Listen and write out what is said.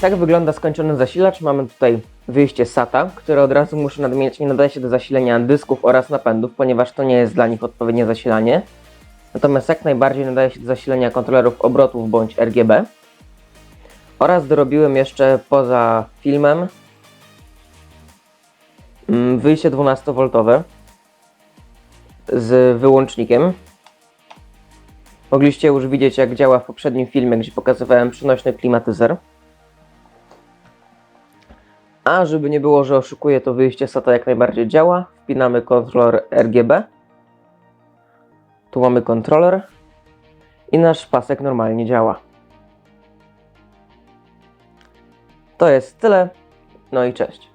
tak wygląda skończony zasilacz. Mamy tutaj wyjście SATA, które od razu muszę nadmienić, nie nadaje się do zasilania dysków oraz napędów, ponieważ to nie jest dla nich odpowiednie zasilanie. Natomiast jak najbardziej nadaje się do zasilania kontrolerów obrotów bądź RGB. Oraz dorobiłem jeszcze poza filmem mm, wyjście 12V z wyłącznikiem. Mogliście już widzieć jak działa w poprzednim filmie, gdzie pokazywałem przenośny klimatyzer. A żeby nie było, że oszukuję, to wyjście SATA jak najbardziej działa. Wpinamy kontroler RGB. Tu mamy kontroler. I nasz pasek normalnie działa. To jest tyle. No i cześć.